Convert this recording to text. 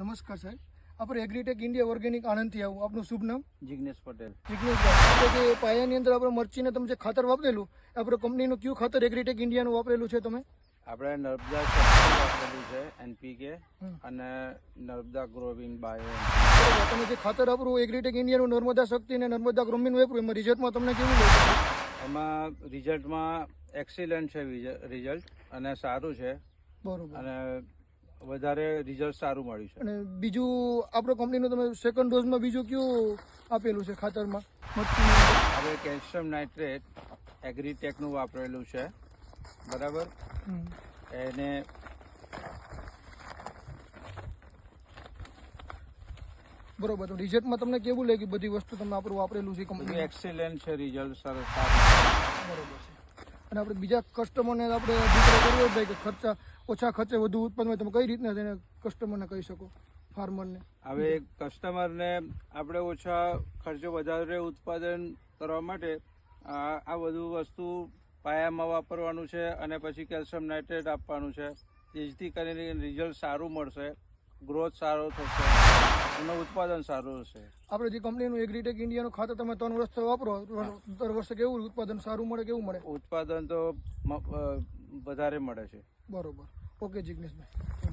નમસ્કાર સાહેબ આપણે એગ્રીટેક ઇન્ડિયા ઓર્ગેનિક આણંદથી આવું. આપનું શુભ નામ? જિગ્નેશ પટેલ. જિગ્નેશભાઈ આપણે જે પાયાની અંદર આપણે મરચીને તમે જે ખાતર વાપરેલું આપણે કંપનીનું કયું ખાતર એગ્રીટેક ઇન્ડિયાનું વાપરેલું છે તમે? આપણે નર્મદા વાપરેલું છે એનપીકે અને નર્મદા ગ્રોવિંગ બાયો તમે જે ખાતર વાપરું એગ્રીટેક ઇન્ડિયાનું નર્મદા શક્તિ અને નર્મદા ગ્રોમિંગ વાપરું એમાં રિઝલ્ટમાં તમને કેવું લાગ્યું એમાં રિઝલ્ટમાં એક્સિલન્ટ છે રિઝલ્ટ અને સારું છે. બરોબર. અને વધારે રિઝલ્ટ સારું મળ્યું છે. અને બીજું આપણો કંપનીનું તમે સેકન્ડ ડોઝમાં બીજું કયું આપેલું છે ખાતરમાં? હવે કેલ્શિયમ નાઇટ્રેટ એગ્રીટેકનું વાપરેલું છે. બરાબર? એને બરોબર તો રિઝલ્ટમાં તમને કેવું લાગ્યું? બધી વસ્તુ તમે આપણું વાપરેલું છે કંપની એક્સિલન્ટ છે રિઝલ્ટ સરસ સારું બરોબર છે. અને આપણે બીજા કસ્ટમરને આપણે દીકરો કરવો જ કે ખર્ચા ઓછા ખર્ચે વધુ ઉત્પન્ન હોય તમે કઈ રીતના તેને કસ્ટમરને કહી શકો? ફાર્મરને હવે કસ્ટમરને આપણે ઓછા ખર્ચો વધારે ઉત્પાદન કરવા માટે આ બધું વસ્તુ પાયામાં વાપરવાનું છે અને પછી કેલ્શિયમ નાઇટ્રેટ આપવાનું છે. જેથી કરીને રિઝલ્ટ સારું મળશે. ગ્રોથ સારો થશે એનું ઉત્પાદન સારું હશે. આપણે જે કંપનીનું એગ્રીટેક ઇન્ડિયાનું ખાતર તમે ત્રણ વર્ષ વાપરો દર વર્ષે કેવું ઉત્પાદન સારું મળે કેવું મળે? ઉત્પાદન તો વધારે મળે છે. બરોબર. ઓકે જિગ્નેશભાઈ.